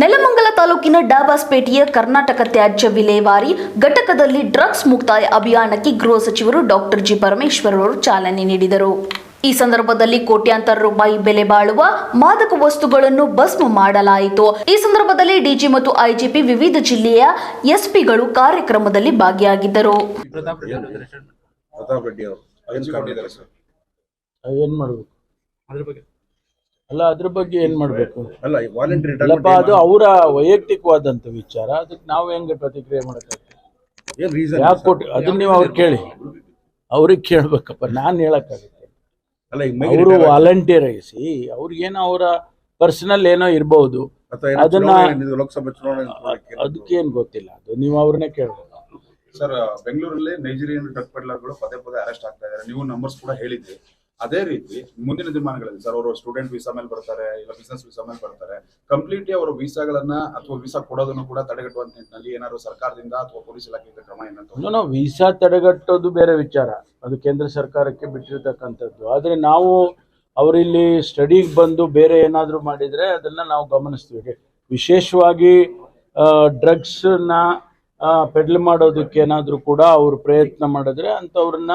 ನೆಲಮಂಗಲ ತಾಲೂಕಿನ ಡಾಬಾಸ್ಪೇಟೆಯ ಕರ್ನಾಟಕ ತ್ಯಾಜ್ಯ ವಿಲೇವಾರಿ ಘಟಕದಲ್ಲಿ ಡ್ರಗ್ಸ್ ಮುಕ್ತಾಯ ಅಭಿಯಾನಕ್ಕೆ ಗೃಹ ಸಚಿವರು ಡಾಕ್ಟರ್ ಜಿ ಪರಮೇಶ್ವರ್ ಅವರು ಚಾಲನೆ ನೀಡಿದರು. ಈ ಸಂದರ್ಭದಲ್ಲಿ ಕೋಟ್ಯಾಂತರ ರೂಪಾಯಿ ಬೆಲೆ ಬಾಳುವ ಮಾದಕ ವಸ್ತುಗಳನ್ನು ಭಸ್ಮ ಮಾಡಲಾಯಿತು. ಈ ಸಂದರ್ಭದಲ್ಲಿ ಡಿಜಿ ಮತ್ತು ಐಜಿಪಿ ವಿವಿಧ ಜಿಲ್ಲೆಯ ಎಸ್ಪಿಗಳು ಕಾರ್ಯಕ್ರಮದಲ್ಲಿ ಭಾಗಿಯಾಗಿದ್ದರು. ಏನ್ ಮಾಡ್ಬೇಕು? ಅದ್ರ ಬಗ್ಗೆ. ಅಲ್ಲ ಅದ್ರ ಬಗ್ಗೆ ಏನ್ ಮಾಡ್ಬೇಕು? ಅಲ್ಲ ವಾಲಂಟರಿ ಅಲ್ಲಪ್ಪ ಅದು ಅವರ ವೈಯಕ್ತಿಕವಾದಂತ ವಿಚಾರ ಅದಕ್ಕೆ ನಾವು ಹೆಂಗೆ ಪ್ರತಿಕ್ರಿಯೆ ಮಾಡಕ್ಕಾಗ್ತದೆ? ಏನ್ ರೀಸನ್ ಯಾಕೆ ಕೊಟ್ಟು ಅದನ್ನ ನೀವು ಅವ್ರು ಕೇಳಿ. ಅವ್ರಿಗೆ ಕೇಳ್ಬೇಕಪ್ಪ ನಾನು ಹೇಳಕ್ಕಾಗುತ್ತೆ. ಅಲ್ಲ ಈಗ ಅವರು ವಾಲಂಟಿಯರ್ ಆಗಿಸಿ ಅವ್ರಿಗೇನೋ ಅವರ ಪರ್ಸನಲ್ ಏನೋ ಇರಬಹುದು. ಅಥವಾ ಏನೋ ಅದನ್ನ- ಚುನಾವಣೆ ನಿಂತಿದೆ, ಲೋಕಸಭೆ ಚುನಾವಣೆ ಅದಕ್ಕೆ ಅದಕ್ಕೇನ್ ಗೊತ್ತಿಲ್ಲ ಅದು ನೀವು ಅವ್ರನ್ನೇ ಕೇಳ್ಬೇಕು. ಸರ್ ಬೆಂಗಳೂರಲ್ಲಿ ನೈಜೀರಿಯನ್ ಡ್ರಗ್ ಪೆಡ್ಲರ್ಗಳು ಪದೇ ಪದೇ ಅರೆಸ್ಟ್ ಆಗ್ತಾ ಇದ್ದಾರೆ. ನೀವು ನಂಬರ್ಸ್ ಕೂಡ ಹೇಳಿದ್ರಿ. ಅದೇ ರೀತಿ ಮುಂದಿನ ದಿನಮಾನಗಳಲ್ಲಿ ಸರ್, ಅವರು ಸ್ಟೂಡೆಂಟ್ ವೀಸಾ ಮೇಲೆ ಬರ್ತಾರೆ, ಇಲ್ಲ ಬಿಸ್ನೆಸ್ ವೀಸಾ ಮೇಲೆ ಬರ್ತಾರೆ ಕಂಪ್ಲೀಟ್ಲಿ ಅವರ ವೀಸಾಗಳನ್ನ ಅಥವಾ ವೀಸಾ ಕೊಡೋದನ್ನು ಕೂಡ ತಡೆಗಟ್ಟುವಂತ ನಿಟ್ಟಿನಲ್ಲಿ ಏನಾದ್ರು ಸರ್ಕಾರದಿಂದ ಅಥವಾ ಪೊಲೀಸ್ ಇಲಾಖೆಯಿಂದ ಕ್ರಮ ಏನಂತ ನಾವು ವೀಸಾ ತಡೆಗಟ್ಟೋದು ಬೇರೆ ವಿಚಾರ. ಅದು ಕೇಂದ್ರ ಸರ್ಕಾರಕ್ಕೆ ಬಿಟ್ಟಿರ್ತಕ್ಕಂಥದ್ದು. ಆದರೆ ನಾವು ಅವರಿಲ್ಲಿ ಸ್ಟಡಿಗೆ ಬಂದು ಬೇರೆ ಏನಾದರೂ ಮಾಡಿದರೆ ಅದನ್ನ ನಾವು ಗಮನಿಸ್ತೀವಿ. ವಿಶೇಷವಾಗಿ ಡ್ರಗ್ಸನ್ನ ಪೆಡ್ಲ್ ಮಾಡೋದಕ್ಕೆ ಏನಾದರೂ ಕೂಡ ಅವರು ಪ್ರಯತ್ನ ಮಾಡಿದ್ರೆ ಅಂಥವ್ರನ್ನ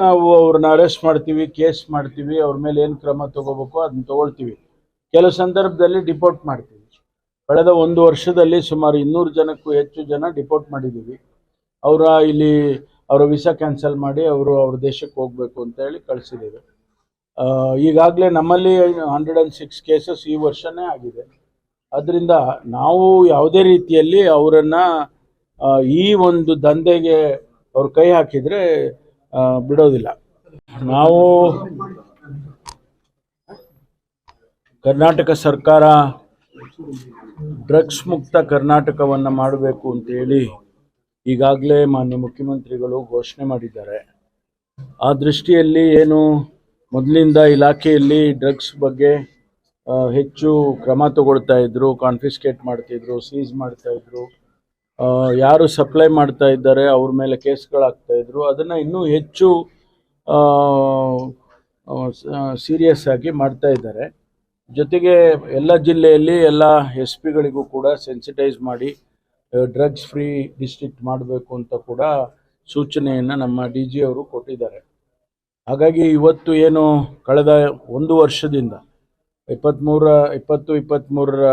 ನಾವು ಅವ್ರನ್ನ ಅರೆಸ್ಟ್ ಮಾಡ್ತೀವಿ ಕೇಸ್ ಮಾಡ್ತೀವಿ, ಅವ್ರ ಮೇಲೆ ಏನು ಕ್ರಮ ತಗೋಬೇಕು ಅದನ್ನ ತಗೊಳ್ತೀವಿ. ಕೆಲವು ಸಂದರ್ಭದಲ್ಲಿ ಡಿಪೋರ್ಟ್ ಮಾಡ್ತೀವಿ. ಕಳೆದ ಒಂದು ವರ್ಷದಲ್ಲಿ ಸುಮಾರು ಇನ್ನೂರು ಜನಕ್ಕೂ ಹೆಚ್ಚು ಜನ ಡಿಪೋರ್ಟ್ ಮಾಡಿದ್ದೀವಿ. ಅವರ ಇಲ್ಲಿ ಅವರ ವೀಸಾ ಕ್ಯಾನ್ಸಲ್ ಮಾಡಿ ಅವರು ಅವ್ರ ದೇಶಕ್ಕೆ ಹೋಗಬೇಕು ಅಂತ ಹೇಳಿ ಕಳಿಸಿದ್ದೇವೆ. ಈಗಾಗಲೇ ನಮ್ಮಲ್ಲಿ ಹಂಡ್ರೆಡ್ ಆ್ಯಂಡ್ ಸಿಕ್ಸ್ ಕೇಸಸ್ ಈ ವರ್ಷನೇ ಆಗಿದೆ. ಅದರಿಂದ ನಾವು ಯಾವುದೇ ರೀತಿಯಲ್ಲಿ ಅವರನ್ನು ಈ ಒಂದು ದಂಧೆಗೆ ಅವ್ರ ಕೈ ಹಾಕಿದರೆ ಬಿಡೋದಿಲ್ಲ. ನಾವು ಕರ್ನಾಟಕ ಸರ್ಕಾರ ಡ್ರಗ್ಸ್ ಮುಕ್ತ ಕರ್ನಾಟಕವನ್ನು ಮಾಡಬೇಕು ಅಂತೇಳಿ ಈಗಾಗಲೇ ಮಾನ್ಯ ಮುಖ್ಯಮಂತ್ರಿಗಳು ಘೋಷಣೆ ಮಾಡಿದ್ದಾರೆ. ಆ ದೃಷ್ಟಿಯಲ್ಲಿ ಏನು ಮೊದಲಿಂದ ಇಲಾಖೆಯಲ್ಲಿ ಡ್ರಗ್ಸ್ ಬಗ್ಗೆ ಹೆಚ್ಚು ಕ್ರಮ ತಗೊಳ್ತಾ ಇದ್ರು, ಕಾನ್ಫಿಸ್ಕೇಟ್ ಮಾಡ್ತಿದ್ರು ಸೀಸ್ ಮಾಡ್ತಾ ಇದ್ರು. ಯಾರು ಸಪ್ಲೈ ಮಾಡ್ತಾ ಇದ್ದಾರೆ, ಅವ್ರ ಮೇಲೆ ಕೇಸ್ಗಳಾಗ್ತಾ ಇದ್ರು. ಅದನ್ನು ಇನ್ನೂ ಹೆಚ್ಚು ಸೀರಿಯಸ್ ಆಗಿ ಮಾಡ್ತಾ ಇದ್ದಾರೆ. ಜೊತೆಗೆ ಎಲ್ಲ ಜಿಲ್ಲೆಯಲ್ಲಿ ಎಲ್ಲ ಎಸ್ ಪಿಗಳಿಗೂ ಕೂಡ ಸೆನ್ಸಿಟೈಸ್ ಮಾಡಿ ಡ್ರಗ್ಸ್ ಫ್ರೀ ಡಿಸ್ಟ್ರಿಕ್ಟ್ ಮಾಡಬೇಕು ಅಂತ ಕೂಡ ಸೂಚನೆಯನ್ನು ನಮ್ಮ ಡಿ ಜಿ ಅವರು ಕೊಟ್ಟಿದ್ದಾರೆ. ಹಾಗಾಗಿ ಇವತ್ತು ಏನು, ಕಳೆದ ಒಂದು ವರ್ಷದಿಂದ ಇಪ್ಪತ್ತ್ಮೂರ ಇಪ್ಪತ್ತು ಇಪ್ಪತ್ತ್ಮೂರರ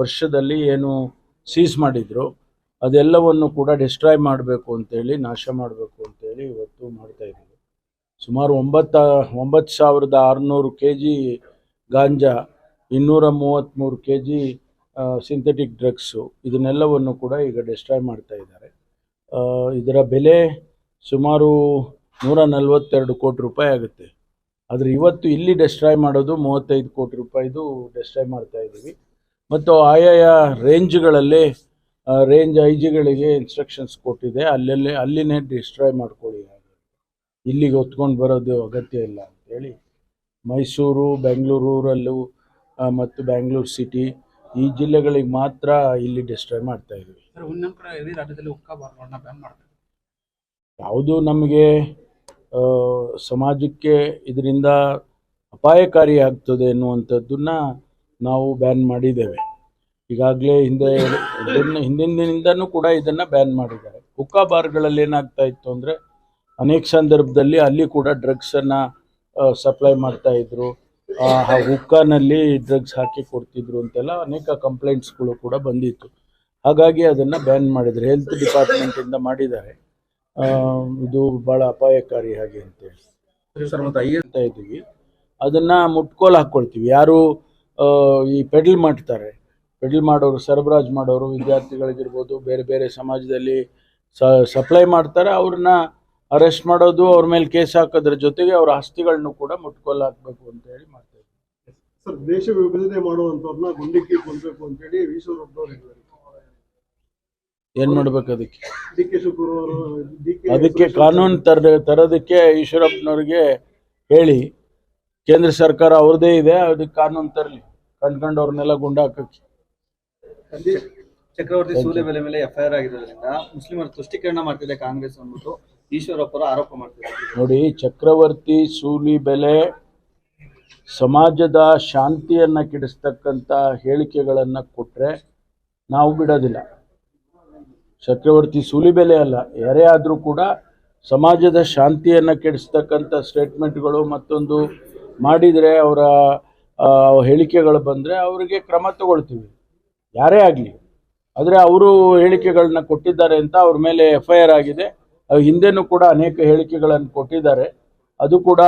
ವರ್ಷದಲ್ಲಿ ಏನು ಸೀಸ್ ಮಾಡಿದ್ರು ಅದೆಲ್ಲವನ್ನು ಕೂಡ ಡಿಸ್ಟ್ರಾಯ್ ಮಾಡಬೇಕು ಅಂತೇಳಿ, ನಾಶ ಮಾಡಬೇಕು ಅಂತೇಳಿ ಇವತ್ತು ಮಾಡ್ತಾ ಇದ್ದೀವಿ. ಸುಮಾರು ಒಂಬತ್ತ, ಒಂಬತ್ತು ಸಾವಿರದ ಆರುನೂರು ಕೆ ಜಿ ಗಾಂಜಾ, ಇನ್ನೂರ ಮೂವತ್ತ್ಮೂರು ಕೆ ಜಿ ಸಿಂಥೆಟಿಕ್ ಡ್ರಗ್ಸು ಇದನ್ನೆಲ್ಲವನ್ನು ಕೂಡ ಈಗ ಡಿಸ್ಟ್ರಾಯ್ ಮಾಡ್ತಾ ಇದ್ದಾರೆ. ಇದರ ಬೆಲೆ ಸುಮಾರು ನೂರ ನಲವತ್ತೆರಡು ಕೋಟಿ ರೂಪಾಯಿ ಆಗುತ್ತೆ. ಆದರೆ ಇವತ್ತು ಇಲ್ಲಿ ಡೆಸ್ಟ್ರಾಯ್ ಮಾಡೋದು ಮೂವತ್ತೈದು ಕೋಟಿ ರೂಪಾಯಿದು ಡೆಸ್ಟ್ರಾಯ್ ಮಾಡ್ತಾ ಇದ್ದೀವಿ. ಮತ್ತು ಆಯಾಯ ರೇಂಜ್ಗಳಲ್ಲಿ ರೇಂಜ್ ಐ ಜಿಗಳಿಗೆ ಇನ್ಸ್ಟ್ರಕ್ಷನ್ಸ್ ಕೊಟ್ಟಿದೆ. ಅಲ್ಲಲ್ಲೇ ಅಲ್ಲಿನೇ ಡಿಸ್ಟ್ರಾಯ್ ಮಾಡ್ಕೊಳ್ಳಿ ಇಲ್ಲಿಗೆ ಹೊತ್ಕೊಂಡು ಬರೋದು ಅಗತ್ಯ ಇಲ್ಲ ಅಂತೇಳಿ ಮೈಸೂರು ಬೆಂಗಳೂರಲ್ಲೂ ಮತ್ತು ಬ್ಯಾಂಗ್ಳೂರು ಸಿಟಿ ಈ ಜಿಲ್ಲೆಗಳಿಗೆ ಮಾತ್ರ ಇಲ್ಲಿ ಡಿಸ್ಟ್ರಾಯ್ ಮಾಡ್ತಾ ಇದ್ದೀವಿ. ಯಾವುದು ನಮಗೆ ಸಮಾಜಕ್ಕೆ ಇದರಿಂದ ಅಪಾಯಕಾರಿ ಆಗ್ತದೆ ಎನ್ನುವಂಥದ್ದನ್ನ ನಾವು ಬ್ಯಾನ್ ಮಾಡಿದ್ದೇವೆ. ಈಗಾಗಲೇ ಹಿಂದೆ ಹಿಂದಿನ ಹಿಂದಿನಿಂದನೂ ಕೂಡ ಇದನ್ನು ಬ್ಯಾನ್ ಮಾಡಿದ್ದಾರೆ. ಹುಕ್ಕಾ ಬಾರ್ಗಳಲ್ಲಿ ಏನಾಗ್ತಾ ಇತ್ತು ಅಂದರೆ ಅನೇಕ ಸಂದರ್ಭದಲ್ಲಿ ಅಲ್ಲಿ ಕೂಡ ಡ್ರಗ್ಸನ್ನು ಸಪ್ಲೈ ಮಾಡ್ತಾ ಇದ್ರು. ಹುಕ್ಕಾನಲ್ಲಿ ಡ್ರಗ್ಸ್ ಹಾಕಿ ಕೊಡ್ತಿದ್ರು ಅಂತೆಲ್ಲ ಅನೇಕ ಕಂಪ್ಲೇಂಟ್ಸ್ಗಳು ಕೂಡ ಬಂದಿತ್ತು. ಹಾಗಾಗಿ ಅದನ್ನು ಬ್ಯಾನ್ ಮಾಡಿದ್ರು ಹೆಲ್ತ್ ಡಿಪಾರ್ಟ್ಮೆಂಟಿಂದ ಮಾಡಿದ್ದಾರೆ. ಇದು ಭಾಳ ಅಪಾಯಕಾರಿ ಹಾಗೆ ಅಂತೇಳಿ ಅಂತ ಇದ್ದೀವಿ. ಅದನ್ನು ಮುಟ್ಕೋಲು ಹಾಕ್ಕೊಳ್ತೀವಿ ಯಾರು ಈ ಪೆಡಲ್ ಮಾಡ್ತಾರೆ ಪೆಡಲ್ ಮಾಡೋರು ಸರಬರಾಜು ಮಾಡೋರು ವಿದ್ಯಾರ್ಥಿಗಳಿಗಿರ್ಬೋದು ಬೇರೆ ಬೇರೆ ಸಮಾಜದಲ್ಲಿ ಸಪ್ಲೈ ಮಾಡ್ತಾರೆ ಅವ್ರನ್ನ ಅರೆಸ್ಟ್ ಮಾಡೋದು ಅವ್ರ ಮೇಲೆ ಕೇಸ್ ಹಾಕೋದ್ರ ಜೊತೆಗೆ ಅವ್ರ ಆಸ್ತಿಗಳನ್ನು ಕೂಡ ಮುಟ್ಕೊಲ್ ಹಾಕಬೇಕು ಅಂತ ಹೇಳಿ ಮಾಡ್ತಾ ಇದ್ದೀವಿ ಸರ್ ದೇಶ ವಿಭಜನೆ ಮಾಡುವಂತವ್ರನ್ನ ಗುಂಡಿಕ್ಕಿ ಕೊಡ್ಬೇಕು ಅಂತೇಳಿ ಹೇಳಿದ್ದಾರೆ. ಏನು ಮಾಡ್ಬೇಕು ಅದಕ್ಕೆ? ಅದಕ್ಕೆ ಕಾನೂನು ತರ ತರೋದಕ್ಕೆ ಈಶ್ವರಪ್ಪನವ್ರಿಗೆ ಹೇಳಿ ಕೇಂದ್ರ ಸರ್ಕಾರ ಅವ್ರದೇ ಇದೆ ಅದಕ್ಕೆ ಕಾನೂನು ತರಲಿ ಕಂಡ್ಕೊಂಡು ಅವ್ರನ್ನೆಲ್ಲ ಗುಂಡಾಕಕ್ಕೆ. ಚಕ್ರವರ್ತಿ ಸೂರ್ಯಬೆಲೆ ಮೇಲೆ ಎಫ್ಐಆರ್ ಆಗಿರೋದ್ರಿಂದ ಮುಸ್ಲಿಮರ ತುಷ್ಟೀಕರಣ ಮಾಡ್ತಿದೆ ಕಾಂಗ್ರೆಸ್ ಅಂದ್ಬಿಟ್ಟು ಈಶ್ವರಪ್ಪರ ಆರೋಪ ಮಾಡ್ತಿದ್ದಾರೆ. ನೋಡಿ ಚಕ್ರವರ್ತಿ ಸೂಲಿ ಬೆಲೆ ಸಮಾಜದ ಶಾಂತಿಯನ್ನ ಕೆಡಿಸ್ತಕ್ಕಂಥ ಹೇಳಿಕೆಗಳನ್ನು ಕೊಟ್ಟರೆ ನಾವು ಬಿಡೋದಿಲ್ಲ. ಚಕ್ರವರ್ತಿ ಸೂಲಿಬೆಲೆ ಅಲ್ಲ ಯಾರೇ ಆದರೂ ಕೂಡ ಸಮಾಜದ ಶಾಂತಿಯನ್ನ ಕೆಡಿಸ್ತಕ್ಕಂಥ ಸ್ಟೇಟ್ಮೆಂಟ್ಗಳು ಮತ್ತೊಂದು ಮಾಡಿದರೆ ಅವರ ಹೇಳಿಕೆಗಳು ಬಂದರೆ ಅವರಿಗೆ ಕ್ರಮ ತಗೊಳ್ತೀವಿ. ಯಾರೇ ಆಗಲಿ. ಆದರೆ ಅವರು ಹೇಳಿಕೆಗಳನ್ನ ಕೊಟ್ಟಿದ್ದಾರೆ ಅಂತ ಅವ್ರ ಮೇಲೆ ಎಫ್ ಐ ಆರ್ ಆಗಿದೆ ಹಿಂದೆನೂ ಕೂಡ ಅನೇಕ ಹೇಳಿಕೆಗಳನ್ನು ಕೊಟ್ಟಿದ್ದಾರೆ. ಅದು ಕೂಡ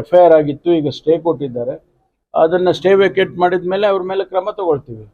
ಎಫ್ ಐ ಆರ್ ಆಗಿತ್ತು, ಈಗ ಸ್ಟೇ ಕೊಟ್ಟಿದ್ದಾರೆ. ಅದನ್ನು ಸ್ಟೇ ವೇಕೇಟ್ ಮಾಡಿದ ಮೇಲೆ ಅವ್ರ ಮೇಲೆ ಕ್ರಮ ತಗೊಳ್ತೀವಿ.